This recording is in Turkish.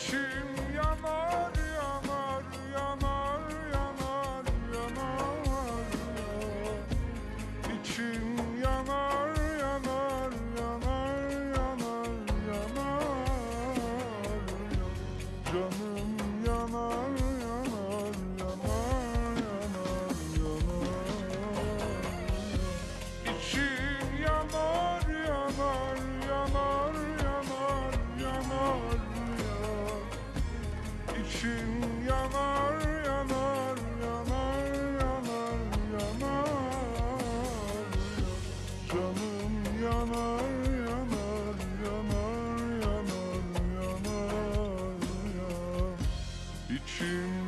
İçim yanar yanar yanar yanar yanar. İçim yanar yanar yanar yanar yanar. Canım İçim yanar yanar yanar yanar yanar. Canım yanar yanar yanar yanar yanar ya İçim